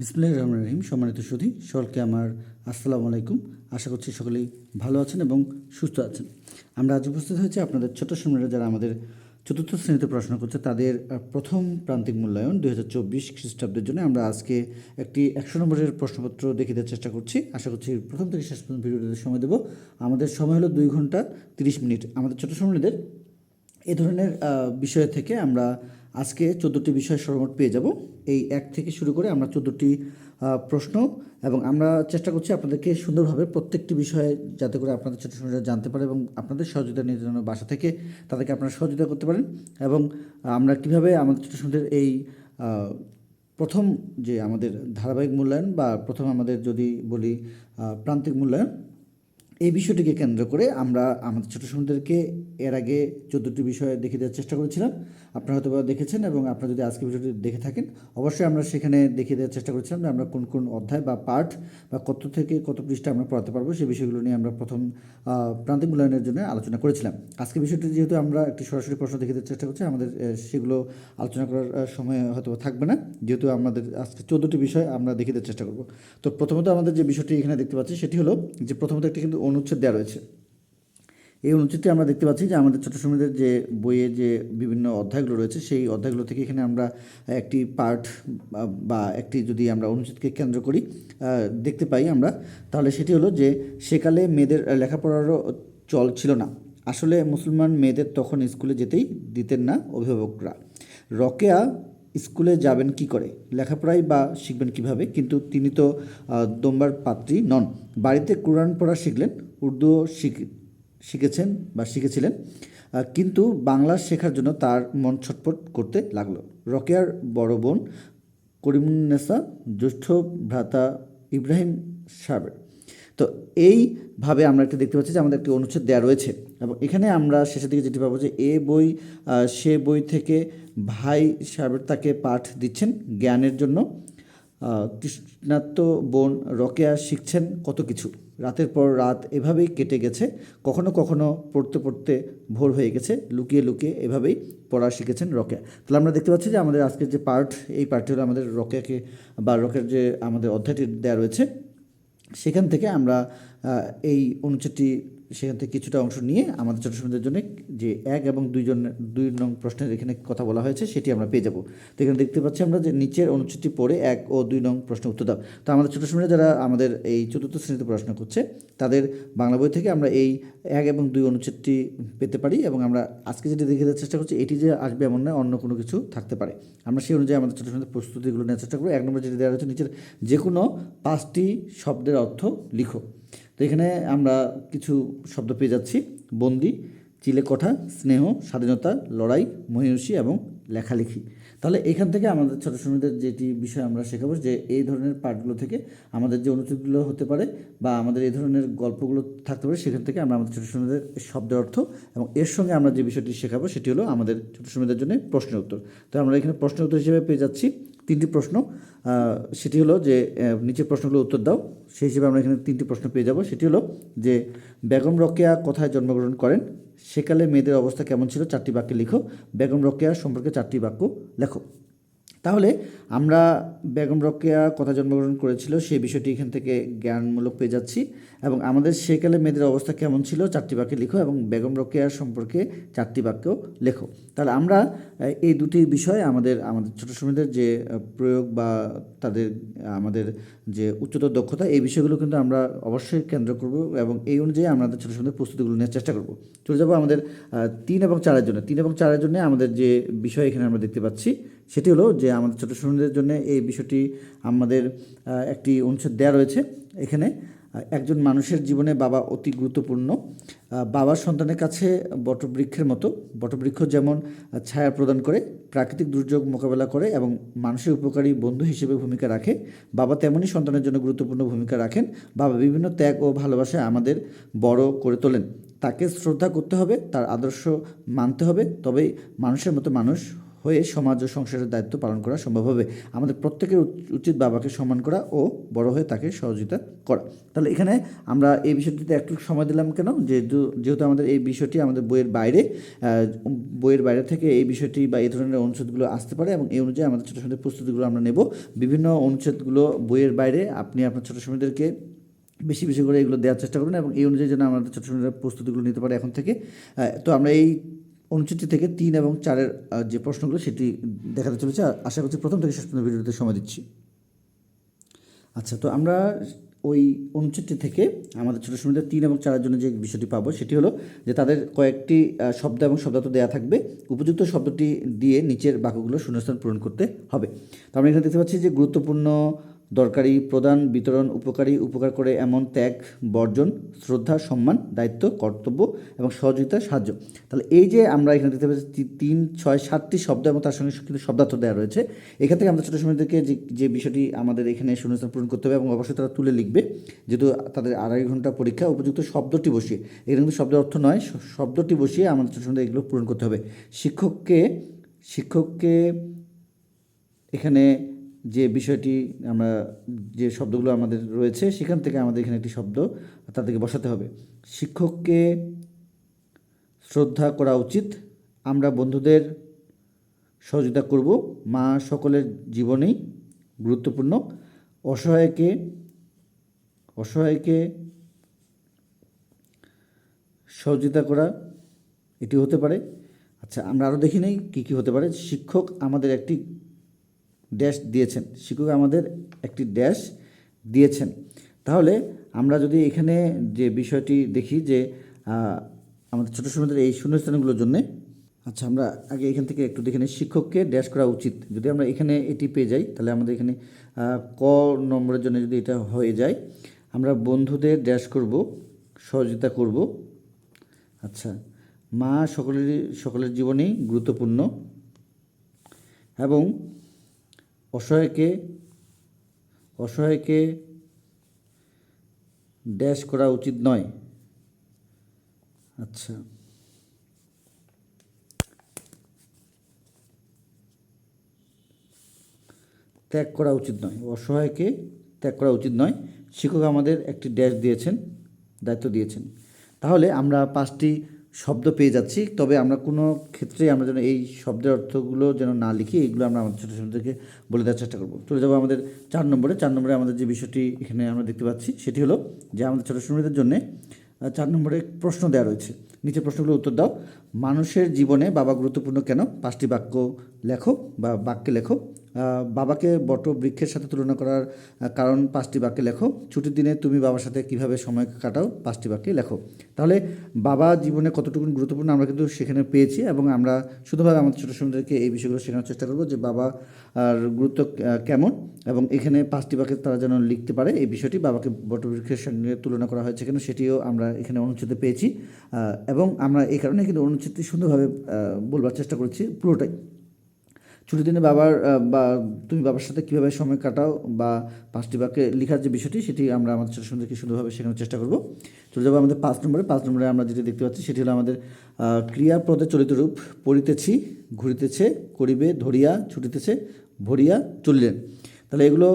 বিসমুল্লাহ রহমান রহিম, সম্মানিত সুধী সকলকে আমার আসসালামু আলাইকুম। আশা করছি সকলেই ভালো আছেন এবং সুস্থ আছেন। আমরা আজ উপস্থিত হয়েছি আপনাদের ছোট সময়রা যারা আমাদের চতুর্থ শ্রেণীতে পড়াশোনা করছে, তাদের প্রথম প্রান্তিক মূল্যায়ন দুই হাজার চব্বিশ খ্রিস্টাব্দের জন্য। আমরা আজকে একটি একশো নম্বরের প্রশ্নপত্র দেখে দেওয়ার চেষ্টা করছি। আশা করছি প্রথম থেকে শেষ পর্যন্ত ভিডিওতে সময় দেবো। আমাদের সময় হলো দুই ঘণ্টা তিরিশ মিনিট। আমাদের ছোট সময়দের এ ধরনের বিষয় থেকে আমরা আজকে চোদ্দোটি বিষয় সরমোট পেয়ে যাব। এই এক থেকে শুরু করে আমরা চোদ্দোটি প্রশ্ন এবং আমরা চেষ্টা করছি আপনাদেরকে সুন্দরভাবে প্রত্যেকটি বিষয়ে যাতে করে আপনাদের ছোটো ছোটো জানতে পারে এবং আপনাদের সহযোগিতা নিয়ে যেন বাসা থেকে তাদেরকে আপনারা সহযোগিতা করতে পারেন এবং আমরা কীভাবে আমাদের ছোটো ছোটোদের এই প্রথম যে আমাদের ধারাবাহিক মূল্যায়ন বা প্রথম আমাদের যদি বলি প্রান্তিক মূল্যায়ন, এই বিষয়টিকে কেন্দ্র করে আমরা আমাদের ছোটো সন্তানদেরকে এর আগে চোদ্দোটি বিষয়ে দেখে দেওয়ার চেষ্টা করেছিলাম। আপনারা হয়তো দেখেছেন এবং আপনারা যদি আজকে ভিডিওটি দেখে থাকেন, অবশ্যই আমরা সেখানে দেখিয়ে দেওয়ার চেষ্টা করেছিলাম যে আমরা কোন কোন অধ্যায় বা পাঠ বা কত থেকে কত পৃষ্ঠা আমরা পড়াতে পারব, সেই বিষয়গুলো নিয়ে আমরা প্রথম প্রান্তিক মূল্যায়নের জন্য আলোচনা করেছিলাম। আজকে বিষয়টি যেহেতু আমরা একটি সরাসরি প্রশ্ন দেখে দেওয়ার চেষ্টা করছি, আমাদের সেগুলো আলোচনা করার সময় হয়তো থাকবে না। যেহেতু আমাদের আজকে চোদ্দোটি বিষয় আমরা দেখে দেওয়ার চেষ্টা করব। তো প্রথমত আমাদের যে বিষয়টি এখানে দেখতে পাচ্ছি, সেটি হলো যে প্রথমত একটি কিন্তু অনুচ্ছেদ দেওয়া রয়েছে। এই অনুচ্ছেদটি আমরা দেখতে পাচ্ছি যে আমাদের ছোটো সময়দের যে বইয়ে যে বিভিন্ন অধ্যায়গুলো রয়েছে, সেই অধ্যায়গুলো থেকে এখানে আমরা একটি পার্ট বা একটি যদি আমরা অনুচ্ছেদকে কেন্দ্র করি দেখতে পাই আমরা, তাহলে সেটি হলো যে সেকালে মেয়েদের লেখাপড়ারও চল ছিল না। আসলে মুসলমান মেয়েদের তখন স্কুলে যেতেই দিতেন না অভিভাবকরা। রকেয়া স্কুলে যাবেন কি করে? লেখাপড়াই বা শিখবেন কীভাবে? কিন্তু তিনি তো দোম্বার পাত্রী নন। বাড়িতে কোরআন পড়া শিখলেন, উর্দুও শিখ শিখেছেন বা শিখেছিলেন কিন্তু বাংলা শেখার জন্য তার মন ছটফট করতে লাগল। রকেয়ার বড় বোন করিমুন্নেসা জ্যেষ্ঠ ভ্রাতা ইব্রাহিম সাহেবের তো এইভাবে আমরা একটা দেখতে পাচ্ছি যে আমাদের একটি অনুচ্ছেদ দেওয়া রয়েছে। এবং এখানে আমরা শেষের দিকে যেটি পাবো যে এ বই সে বই থেকে ভাই সাহেবের তাকে পাঠ দিচ্ছেন জ্ঞানের জন্য। কৃষ্ণাত্ম বোন রকেয়া শিখছেন কত কিছু। রাতের পর রাত এভাবেই কেটে গেছে, কখনো কখনো পড়তে পড়তে ভোর হয়ে গেছে, লুকিয়ে লুকিয়ে এভাবেই পড়া শিখেছেন রকেয়া। তাহলে আমরা দেখতে পাচ্ছি যে আমাদের আজকের যে পার্ট, এই পার্টটি হলো আমাদের রকেয়াকে, বা রকের যে আমাদের অধ্যায়টি দেওয়া রয়েছে, সেখান থেকে আমরা এই অনুচ্ছেদটি সেখান থেকে কিছুটা অংশ নিয়ে আমাদের ছোটো সন্তানদের জন্য যে এক এবং দুইজন, দুই নং প্রশ্নের এখানে কথা বলা হয়েছে, সেটি আমরা পেয়ে যাব। তো এখানে দেখতে পাচ্ছি আমরা যে নিচের অনুচ্ছেদটি পড়ে এক ও দুই নং প্রশ্ন উত্তর দাও। তো আমাদের ছোটো সময় যারা আমাদের এই চতুর্থ শ্রেণীতে পড়াশোনা করছে, তাদের বাংলা বই থেকে আমরা এই এক এবং দুই অনুচ্ছেদটি পেতে পারি এবং আমরা আজকে যেটি দেখে দেওয়ার চেষ্টা করছি, এটি যে আসবে এমন নয় অন্য কোনো কিছু থাকতে পারে। আমরা সেই অনুযায়ী আমাদের ছোটো সময় প্রস্তুতিগুলো নেওয়ার চেষ্টা করব। এক নম্বর যেটি দেওয়া রয়েছে নিচের যে কোনো পাঁচটি শব্দের অর্থ লিখো। তো এখানে আমরা কিছু শব্দ পেয়ে যাচ্ছি। বন্দি, চিলে চিলেকোঠা স্নেহ, স্বাধীনতা, লড়াই মহিষী এবং লেখালেখি। তাহলে এখান থেকে আমাদের ছোটো সময়দের যেটি বিষয় আমরা শেখাবো যে এই ধরনের পাঠগুলো থেকে আমাদের যে অনুচ্ছেদগুলো হতে পারে বা আমাদের এই ধরনের গল্পগুলো থাকতে পারে, সেখান থেকে আমরা আমাদের ছোটো সময়দের শব্দের অর্থ এবং এর সঙ্গে আমরা যে বিষয়টি শেখাবো, সেটি হলো আমাদের ছোটো সময়দের জন্য প্রশ্নের উত্তর। তো আমরা এখানে প্রশ্ন উত্তর হিসেবে পেয়ে যাচ্ছি। তিনটি প্রশ্ন সেটি হলো যে নিচের প্রশ্নগুলো উত্তর দাও। সেই হিসেবে আমরা এখানে তিনটি প্রশ্ন পেয়ে যাব। সেটি হলো যে, বেগম রকেয়া কোথায় জন্মগ্রহণ করেন? সেকালে মেয়েদের অবস্থা কেমন ছিল? চারটি বাক্যে লিখো। বেগম রকেয়া সম্পর্কে চারটি বাক্য লেখো। তাহলে আমরা বেগম রকেয়া কথা জন্মগ্রহণ করেছিল সেই বিষয়টি এখান থেকে জ্ঞানমূলক পেয়ে যাচ্ছি। এবং আমাদের সেকালে মেয়েদের অবস্থা কেমন ছিল, চারটি বাক্যে লিখো এবং বেগম রকেয়ার সম্পর্কে চারটি বাক্য লেখো। তাহলে আমরা এই দুটি বিষয় আমাদের আমাদের ছোটো সময়দের যে প্রয়োগ বা তাদের, আমাদের যে উচ্চতর দক্ষতা, এই বিষয়গুলো কিন্তু আমরা অবশ্যই কেন্দ্র করব এবং এই অনুযায়ী আমাদের ছোটো সময়দের প্রস্তুতিগুলো নেওয়ার চেষ্টা করব। চলে যাব আমাদের তিন এবং চারের জন্য। তিন এবং চারের জন্য আমাদের যে বিষয় এখানে আমরা দেখতে পাচ্ছি সেটি হলো যে আমাদের ছোটো সন্তানদের জন্য এই বিষয়টি আমাদের একটি অনুচ্ছেদ দেওয়া রয়েছে। এখানে একজন মানুষের জীবনে বাবা অতি গুরুত্বপূর্ণ। বাবার সন্তানের কাছে বটবৃক্ষের মতো। বটবৃক্ষ যেমন ছায়া প্রদান করে, প্রাকৃতিক দুর্যোগ মোকাবেলা করে এবং মানুষের উপকারী বন্ধু হিসেবে ভূমিকা রাখে, বাবা তেমনই সন্তানের জন্য গুরুত্বপূর্ণ ভূমিকা রাখেন। বাবা বিভিন্ন ত্যাগ ও ভালোবাসায় আমাদের বড় করে তোলেন। তাকে শ্রদ্ধা করতে হবে, তার আদর্শ মানতে হবে। তবেই মানুষের মতো মানুষ হয়ে সমাজ ও সংসারের দায়িত্ব পালন করা সম্ভব হবে। আমাদের প্রত্যেকের উচিত বাবাকে সম্মান করা ও বড় হয়ে তাকে সহযোগিতা করা। তাহলে এখানে আমরা এই বিষয়টিতে একটু সময় দিলাম কেন? যেহেতু যেহেতু আমাদের এই বিষয়টি আমাদের বইয়ের বাইরে বইয়ের বাইরে থেকে এই বিষয়টি বা এই ধরনের অনুচ্ছেদগুলো আসতে পারে এবং এই অনুযায়ী আমাদের ছোটো ছোটো প্রস্তুতিগুলো আমরা নেব। বিভিন্ন অনুচ্ছেদগুলো বইয়ের বাইরে, আপনি আপনার ছোটো সময়দেরকে বেশি বেশি করে এগুলো দেওয়ার চেষ্টা করুন এবং এই অনুযায়ী যেন আমাদের ছোটো ছোটো প্রস্তুতিগুলো নিতে পারে এখন থেকে। তো আমরা এই অনুচ্ছেদটি থেকে তিন এবং চারের যে প্রশ্নগুলো সেটি দেখাতে চলেছে। আশা করছি প্রথম থেকে শেষ পর্যন্ত ভিডিওতে সময় দিচ্ছি। আচ্ছা তো আমরা ওই অনুচ্ছেদটি থেকে আমাদের ছোটো সময়দের তিন এবং চারের জন্য যে বিষয়টি পাবো সেটি হলো যে তাদের কয়েকটি শব্দ এবং শব্দার্থ দেওয়া থাকবে। উপযুক্ত শব্দটি দিয়ে নিচের বাক্যগুলো শূন্যস্থান পূরণ করতে হবে। তো আমরা এখানে দেখতে পাচ্ছি যে গুরুত্বপূর্ণ দরকারি প্রদান, বিতরণ, উপকারী, উপকার করে এমন ত্যাগ, বর্জন, শ্রদ্ধা, সম্মান, দায়িত্ব, কর্তব্য এবং সহযোগিতা, সাহায্য। তাহলে এই যে আমরা এখানে দেখতে পাচ্ছি তিন, ছয়, সাতটি শব্দ এবং তার সঙ্গে কিন্তু শব্দার্থ দেওয়া রয়েছে এখান থেকে আমরা ছোটো সময়দেরকে যে যে বিষয়টি আমাদের এখানে শূন্যস্থান পূরণ করতে হবে এবং অবশ্যই তারা তুলে লিখবে, যেহেতু তাদের আড়াই ঘণ্টা পরীক্ষা, উপযুক্ত শব্দটি বসিয়ে, এখানে কিন্তু শব্দের অর্থ নয় শব্দটি বসিয়ে আমাদের ছোটো সময়দের এগুলো পূরণ করতে হবে। শিক্ষককে শিক্ষককে এখানে যে বিষয়টি আমরা, যে শব্দগুলো আমাদের রয়েছে, সেখান থেকে আমাদের এখানে একটি শব্দ তাদেরকে বসাতে হবে। শিক্ষককে শ্রদ্ধা করা উচিত। আমরা বন্ধুদের সহযোগিতা করব। মা সকলের জীবনেই গুরুত্বপূর্ণ। অসহায়কে অসহায়কে সহযোগিতা করা এটি হতে পারে। আচ্ছা আমরা আরও দেখি নেই কী কী হতে পারে। শিক্ষক আমাদের একটি ড্যাশ দিয়েছেন। শিক্ষক আমাদের একটি ড্যাশ দিয়েছেন। তাহলে আমরা যদি এখানে যে বিষয়টি দেখি যে আমাদের ছোটো সময়দের এই শূন্যস্থানগুলোর জন্যে আচ্ছা আমরা আগে এখান থেকে একটু দেখে নিই। শিক্ষককে ড্যাশ করা উচিত। যদি আমরা এখানে এটি পেয়ে যাই, তাহলে আমাদের এখানে ক নম্বরের জন্য যদি এটা হয়ে যায়, আমরা বন্ধুদের ড্যাশ করব, সহযোগিতা করব। আচ্ছা মা সকলেরই, সকলের জীবনেই গুরুত্বপূর্ণ। এবং অসহায়কে অসহায়কে ড্যাশ করা উচিত নয়। আচ্ছা। ত্যাগ করা উচিত নয়। অসহায়কে ত্যাগ করা উচিত নয়। শিক্ষক আমাদের একটি ড্যাশ দিয়েছেন, দায়িত্ব দিয়েছেন। তাহলে আমরা পাঁচটি শব্দ পেয়ে যাচ্ছি, তবে আমরা কোনো ক্ষেত্রে আমরা যেন এই শব্দের অর্থগুলো যেন না লিখি এইগুলো আমরা আমাদের ছোটো ছোটোদেরকে বলে দেওয়ার চেষ্টা করব। চলে যাব আমাদের চার নম্বরে চার নম্বরে আমাদের যে বিষয়টি এখানে আমরা দেখতে পাচ্ছি, সেটি হলো যে আমাদের ছোটো শ্রমিকদের জন্যে চার নম্বরে প্রশ্ন দেওয়া রয়েছে। নিচে প্রশ্নগুলো উত্তর দাও। মানুষের জীবনে বাবা গুরুত্বপূর্ণ কেন? পাঁচটি বাক্য লেখো বা বাক্যে লেখো। বাবাকে বট বৃক্ষের সাথে তুলনা করার কারণ পাঁচটি বাক্যে লেখো। ছুটির দিনে তুমি বাবার সাথে কীভাবে সময় কাটাও, পাঁচটি বাক্যে লেখো। তাহলে বাবা জীবনে কতটুকু গুরুত্বপূর্ণ আমরা কিন্তু সেখানে পেয়েছি এবং আমরা শুধুভাবে আমাদের ছোটো সময়দেরকে এই বিষয়গুলো শেখানোর চেষ্টা করব যে বাবা, আর গুরুত্ব কেমন এবং এখানে পাঁচটি বাক্যে তারা যেন লিখতে পারে, এই বিষয়টি বাবাকে বটবৃক্ষের সঙ্গে তুলনা করা হয়েছে কেন সেটিও আমরা এখানে অনুচ্ছেদে পেয়েছি। এবং আমরা এই কারণে কিন্তু অনুচ্ছেদটি সুন্দরভাবে বলবার চেষ্টা করেছি পুরোটাই। ছুটির দিনে বাবার বা তুমি বাবার সাথে কীভাবে সময় কাটাও বা পাঁচটি বাক্যে লেখার যে বিষয়টি সেটি আমরা আমাদের ছোটো সুন্দরকে সুন্দরভাবে শেখানোর চেষ্টা করব। চলে যাব আমাদের পাঁচ নম্বরে। পাঁচ নম্বরে আমরা যেটি দেখতে পাচ্ছি সেটি হলো আমাদের ক্রিয়াপদে চলিত রূপ, পড়িতেছি, ঘুরিতেছে, করিবে, ধরিয়া, ছুটিতেছে, ভরিয়া, চলিলেন। তাহলে এগুলো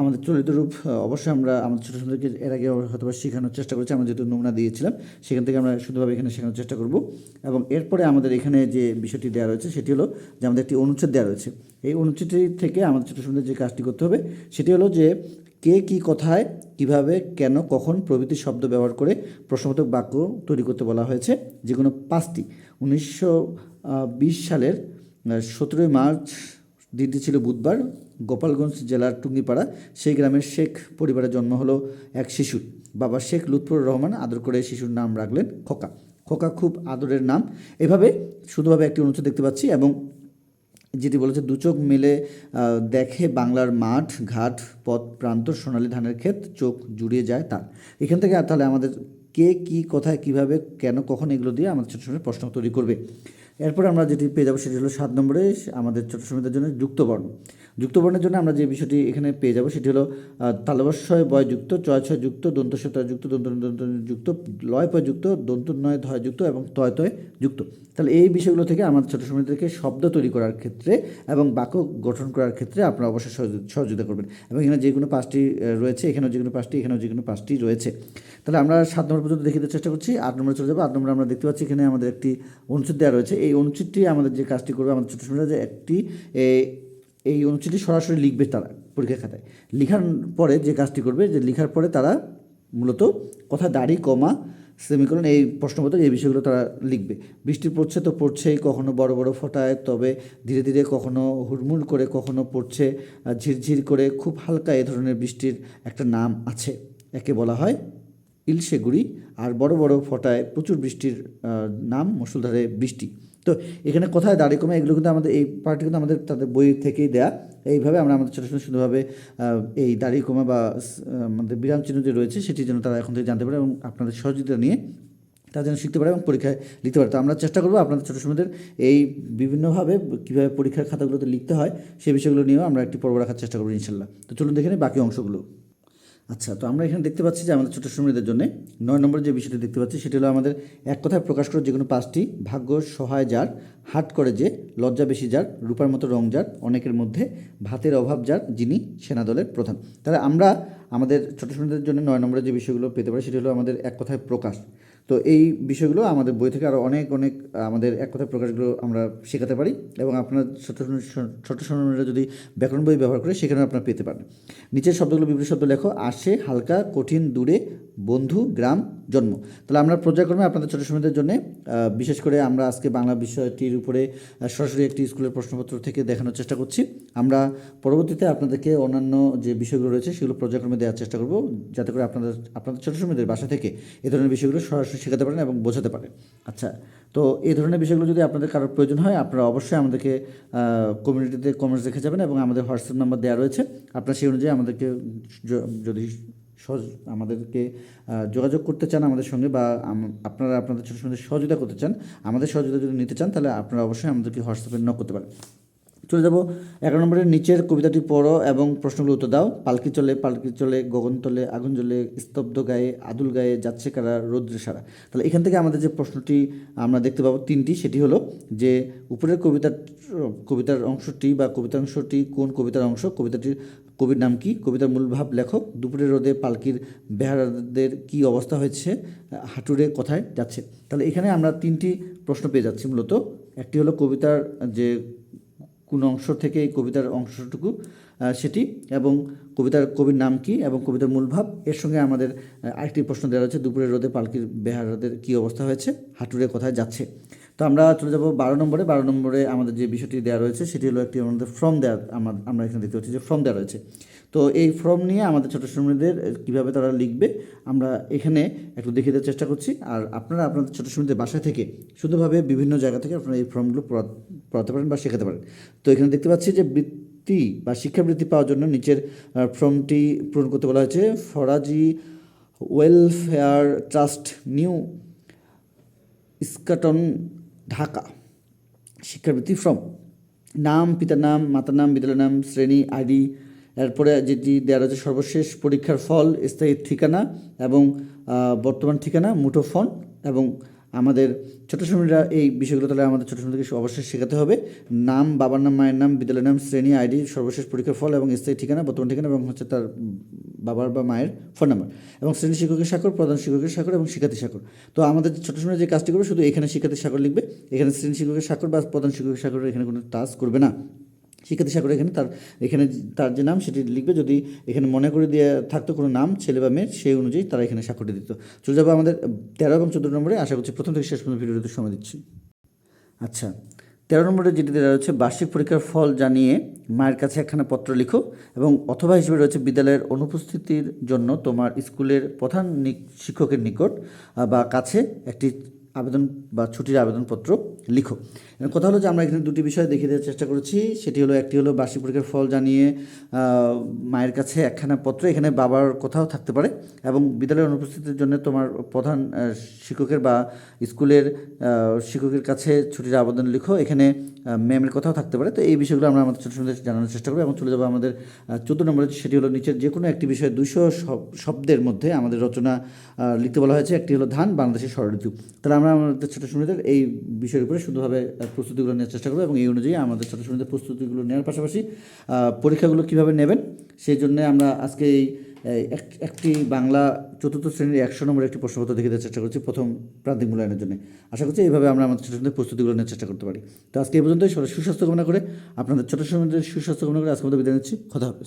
আমাদের চলিত রূপ অবশ্যই আমরা আমাদের ছোটো সুন্দরকে এর আগে হয়তো বা শেখানোর চেষ্টা করেছি, আমরা যেহেতু নমুনা দিয়েছিলাম, সেখান থেকে আমরা শুধুভাবে এখানে শেখানোর চেষ্টা করব। এবং এরপরে আমাদের এখানে যে বিষয়টি দেওয়া রয়েছে, সেটি হলো যে আমাদের একটি অনুচ্ছেদ দেওয়া রয়েছে। এই অনুচ্ছেদটি থেকে আমাদের ছোটো সুন্দর যে কাজটি করতে হবে, সেটি হলো যে কে কী কথায়, কীভাবে, কেন, কখন প্রভৃতি শব্দ ব্যবহার করে প্রশ্নবোধক বাক্য তৈরি করতে বলা হয়েছে, যে কোনো পাঁচটি। উনিশশো বিশ সালের সতেরোই মার্চ দিনটি ছিল বুধবার, গোপালগঞ্জ জেলার টুঙ্গিপাড়া। সেই গ্রামের শেখ পরিবারে জন্ম হলো এক শিশুর বাবা শেখ লুৎফুর রহমান আদর করে শিশুর নাম রাখলেন খোকা। খোকা খুব আদরের নাম। এভাবে শুধুভাবে একটি অনুচ্ছেদ দেখতে পাচ্ছি এবং যেটি বলেছে, দু চোখ মিলে দেখে বাংলার মাঠ, ঘাট, পথ প্রান্ত সোনালী ধানের ক্ষেত, চোখ জুড়িয়ে যায় তার। এখান থেকে তাহলে আমাদের কে, কী, কোথায়, কীভাবে, কেন, কখন এগুলো দিয়ে আমাদের ছোটো ছোটো প্রশ্ন তৈরি করবে। এরপরে আমরা যেটি পেয়ে যাব সেটি হলো সাত নম্বরে আমাদের ছোট শ্রমিকদের জন্য যুক্তবর্ণ। যুক্তবর্ণের জন্য আমরা যে বিষয়টি এখানে পেয়ে যাব সেটি হলো তালবস্বয় বয় যুক্ত, চয় ছয় যুক্ত, দন্ত যুক্ত, দন্ত দন্ত যুক্ত, লয় পয় যুক্ত, দন্ত নয় ধয় যুক্ত এবং তয় তয় যুক্ত। তাহলে এই বিষয়গুলো থেকে আমাদের ছোটো শ্রমিকদেরকে শব্দ তৈরি করার ক্ষেত্রে এবং বাক্য গঠন করার ক্ষেত্রে আপনারা অবশ্যই সহযোগিতা করবেন। এবং এখানে যে কোনো পাঁচটি রয়েছে, এখানেও যে কোনো পাঁচটি, এখানেও যে কোনো পাঁচটি রয়েছে। তাহলে আমরা সাত নম্বর পর্যন্ত দেখে দিতে চেষ্টা করছি। আট নম্বরে চলে যাব। আট নম্বরে আমরা দেখতে পাচ্ছি এখানে আমাদের একটি অনুচ্ছেদ দেওয়া রয়েছে। এই অনুচ্ছেদটি আমাদের যে কাজটি করবে, আমাদের ছোটো শ্রমিকরা যে একটি এই অনুচ্ছেদটি সরাসরি লিখবে তারা পরীক্ষা খাতায়। লিখার পরে যে কাজটি করবে, যে লিখার পরে তারা মূলত কথা দাড়ি, কমা, সেমিকোলন এই প্রশ্নপত্র, এই বিষয়গুলো তারা লিখবে। বৃষ্টি পড়ছে তো পড়ছেই কখনো বড় বড় ফোটায়, তবে ধীরে ধীরে কখনো হুড়মুড় করে, কখনো পড়ছে, ঝিরঝির করে, খুব হালকা এ ধরনের বৃষ্টির একটা নাম আছে। একে বলা হয় ইলশেগুড়ি আর বড় বড় ফটায় প্রচুর বৃষ্টির নাম মুসুলধারে বৃষ্টি। তো এখানে কোথায় দাড়ি কমে, এগুলো কিন্তু আমাদের, এই পার্টি কিন্তু আমাদের তাদের বই থেকেই দেয়া। এইভাবে আমরা আমাদের ছোটো ছোটো সুন্দরভাবে এই দাড়ি কমা বা আমাদের বিরাম চিহ্ন যে রয়েছে, সেটি যেন তারা এখন থেকে জানতে পারে এবং আপনাদের সহযোগিতা নিয়ে তারা যেন শিখতে পারে এবং পরীক্ষায় লিখতে পারে। তো আমরা চেষ্টা করব আপনাদের ছোটো সময়দের এই বিভিন্নভাবে কীভাবে পরীক্ষার খাতাগুলোতে লিখতে হয় সেই বিষয়গুলো নিয়েও আমরা একটি পর্ব রাখার চেষ্টা করব ইনশাল্লাহ। তো চলুন দেখে নিই বাকি অংশগুলো। আচ্ছা তো আমরা এখানে দেখতে পাচ্ছি যে আমাদের ছোটো শ্রমিকদের জন্য নয় নম্বর যে বিষয়টি দেখতে পাচ্ছি, সেটি হলো আমাদের এক কথায় প্রকাশ করে যে কোনো পাঁচটি ভাগ্য সহায় যার, হাট করে যে, লজ্জা বেশি যার, রূপার মতো রং যার, অনেকের মধ্যে ভাতের অভাব যার, যিনি সেনাদলের প্রধান। তাহলে আমরা আমাদের ছোটো শ্রমিকদের জন্য নয় নম্বরের যে বিষয়গুলো পেতে পারি, সেটি হলো আমাদের এক কথায় প্রকাশ। তো এই বিষয়গুলো আমাদের বই থেকে আরও অনেক অনেক, আমাদের এক কথায় প্রকাশগুলো আমরা শেখাতে পারি এবং আপনার ছোটো ছোটো শ্রমিকরা যদি ব্যাকরণ বই ব্যবহার করে সেখানে আপনারা পেতে পারেন। নিচের শব্দগুলো বিভিন্ন শব্দ লেখো, আসে, হালকা, কঠিন, দূরে, বন্ধু, গ্রাম, জন্ম। তাহলে আমরা পর্যায়ক্রমে আপনাদের ছোটো সময়দের জন্য বিশেষ করে আমরা আজকে বাংলা বিষয়টির উপরে সরাসরি একটি স্কুলের প্রশ্নপত্র থেকে দেখানোর চেষ্টা করছি। আমরা পরবর্তীতে আপনাদেরকে অন্যান্য যে বিষয়গুলো রয়েছে সেগুলো পর্যায়ক্রমে দেওয়ার চেষ্টা করব, যাতে করে আপনাদের আপনাদের ছোটো সময়দের বাসা থেকে এ ধরনের বিষয়গুলো সরাসরি শেখাতে পারেন এবং বোঝাতে পারেন। আচ্ছা তো এই ধরনের বিষয়গুলো যদি আপনাদের কারোর প্রয়োজন হয়, আপনারা অবশ্যই আমাদেরকে কমিউনিটিতে কমেন্টস রেখে যাবেন এবং আমাদের হোয়াটসঅ্যাপ নাম্বার দেওয়া রয়েছে। আপনারা সেই অনুযায়ী আমাদেরকে যদি সহজ, আমাদেরকে যোগাযোগ করতে চান আমাদের সঙ্গে বা আপনারা আপনাদের ছোটো সঙ্গে সহযোগিতা করতে চান, আমাদের সহযোগিতা যদি নিতে চান, তাহলে আপনারা অবশ্যই আমাদেরকে হোয়াটসঅ্যাপে নক করতে পারেন। চলে যাব। এগারো নম্বরের নিচের কবিতাটি পড়ো এবং প্রশ্নগুলো উত্তর দাও। পালকি চলে পালকি চলে, গগন তলে, আগুন জ্বলে, স্তব্ধ গায়ে, আদুল গায়ে যাচ্ছে কারা, রৌদ্রে সারা। তাহলে এখান থেকে আমাদের যে প্রশ্নটি আমরা দেখতে পাবো তিনটি, সেটি হলো যে উপরের কবিতার কবিতার অংশটি বা কবিতার অংশটি কোন কবিতার অংশ? কবিতাটির কবির নাম কি? কবিতার মূল ভাব লেখক দুপুরের রোদে পালকির বেহারাদের কি অবস্থা হয়েছে? হাঁটুরে কোথায় যাচ্ছে? তাহলে এখানে আমরা তিনটি প্রশ্ন পেয়ে যাচ্ছি মূলত। একটি হলো কবিতার যে কোন অংশ থেকে এই কবিতার অংশটুকু সেটি এবং কবিতার কবির নাম কি এবং কবিতার মূলভাব এর সঙ্গে আমাদের আরেকটি প্রশ্ন দেওয়া হয়েছে দুপুরের রোদে পালকির বেহারাদের কী অবস্থা হয়েছে, হাঁটুরে কোথায় যাচ্ছে? তো আমরা চলে যাব বারো নম্বরে বারো নম্বরে আমাদের যে বিষয়টি দেওয়া রয়েছে, সেটি হলো একটি আমাদের ফর্ম দেওয়া, আমরা আমরা এখানে দেখতে পাচ্ছি যে ফর্ম দেওয়া রয়েছে। তো এই ফর্ম নিয়ে আমাদের ছোটো শ্রমিকদের কীভাবে তারা লিখবে, আমরা এখানে একটু দেখে দেওয়ার চেষ্টা করছি। আর আপনারা আপনাদের ছোটো শ্রমিকদের বাসা থেকে শুধুভাবে বিভিন্ন জায়গা থেকে আপনারা এই ফর্মগুলো পড়া- পড়াতে পারেন বা শেখাতে পারেন। তো এখানে দেখতে পাচ্ছি যে বৃত্তি বা শিক্ষাবৃত্তি পাওয়ার জন্য নিচের ফর্মটি পূরণ করতে বলা হয়েছে। Faraji welfare trust new Eskaton, Dhaka. শিক্ষাবৃত্তি form. নাম, পিতার নাম, মাতার নাম, বিদ্যালয়ের নাম, শ্রেণি, আইডি এরপরে যেটি দেওয়া রয়েছে সর্বশেষ পরীক্ষার ফল, স্থায়ী ঠিকানা এবং বর্তমান ঠিকানা, মুঠোফোন এবং আমাদের ছোটো শ্রমিকরা এই বিষয়গুলো তাহলে আমাদের ছোটো শ্রমিককে অবশ্যই শেখাতে হবে। নাম, বাবার নাম, মায়ের নাম, বিদ্যালয়ের নাম, শ্রেণি, আইডি, সর্বশেষ পরীক্ষার ফল এবং স্থায়ী ঠিকানা, বর্তমান ঠিকানা এবং হচ্ছে তার বাবার বা মায়ের ফোন নাম্বার এবং শ্রেণি শিক্ষকের স্বাক্ষর, প্রধান শিক্ষকের স্বাক্ষর এবং শিক্ষার্থী স্বাক্ষর। তো আমাদের ছোটো সময় যে কাজটি করবে শুধু এখানে শিক্ষার্থী স্বাক্ষর লিখবে, এখানে শ্রেণি শিক্ষকের স্বাক্ষর বা প্রধান শিক্ষকের স্বাক্ষর এখানে কোনো টাচ করবে না। শিক্ষার্থী স্বাক্ষর এখানে, তার এখানে তার যে নাম সেটি লিখবে। যদি এখানে মনে করে দিয়ে থাকতো কোনো নাম, ছেলে বা মেয়ে সেই অনুযায়ী তারা এখানে স্বাক্ষরটি দিত। চলে যাব আমাদের তেরো এবং চোদ্দ নম্বরে। আশা করছি প্রথম থেকে শেষ পর্যন্ত ভিডিওতে সময় দিচ্ছি। আচ্ছা তেরো নম্বরে যেটি দেওয়া রয়েছে, বার্ষিক পরীক্ষার ফল জানিয়ে মায়ের কাছে একখানা পত্র লিখো এবং অথবা হিসেবে রয়েছে বিদ্যালয়ের অনুপস্থিতির জন্য তোমার স্কুলের প্রধান শিক্ষকের নিকট বা কাছে একটি আবেদন বা ছুটির আবেদনপত্র লিখো। কথা হলো যে আমরা এখানে দুটি বিষয় দেখিয়ে দেওয়ার চেষ্টা করেছি। সেটি হলো, একটি হলো বার্ষিক পরীক্ষার ফল জানিয়ে মায়ের কাছে একখানা পত্র, এখানে বাবার কোথাও থাকতে পারে এবং বিদ্যালয়ের অনুপস্থিতির জন্য তোমার প্রধান শিক্ষকের বা স্কুলের শিক্ষকের কাছে ছুটির আবেদন লিখো। এখানে ম্যামের কথাও থাকতে পারে। তো এই বিষয়গুলো আমরা আমাদের ছোটো ছোটো জানানোর চেষ্টা করব এবং চলে যাব আমাদের চোদ্দ নম্বরে সেটি হলো নিচের যে কোনো একটি বিষয়ে দুশো শব্দের মধ্যে আমাদের রচনা লিখতে বলা হয়েছে। একটি হলো ধান, বাংলাদেশের ষড়ঋতু তাহলে আমরা আমাদের ছোটো শুনিদের এই বিষয়ের উপরে সুন্দরভাবে প্রস্তুতিগুলো নেওয়ার চেষ্টা করব এবং এই অনুযায়ী আমাদের ছোটো শুনিদের প্রস্তুতিগুলো নেওয়ার পাশাপাশি পরীক্ষাগুলো কীভাবে নেবেন সেই জন্য আমরা আজকে এই এই এক- একটি বাংলা চতুর্থ শ্রেণির একশো নম্বর একটি প্রশ্নপত্র দেখে দেওয়ার চেষ্টা করছি প্রথম প্রান্তিক মূল্যায়নের জন্য। আশা করছি এইভাবে আমরা আমাদের ছোটো ছোটো প্রস্তুতিগুলো নেওয়ার চেষ্টা করতে পারি। তো আজকে এই পর্যন্তই। সবাই সুস্বাস্থ্য কামনা করে আপনাদের ছোটো সময়ের সুস্বাস্থ্য কামনা করে আজকে আমাদের বিদায় নিচ্ছি। কথা হবে।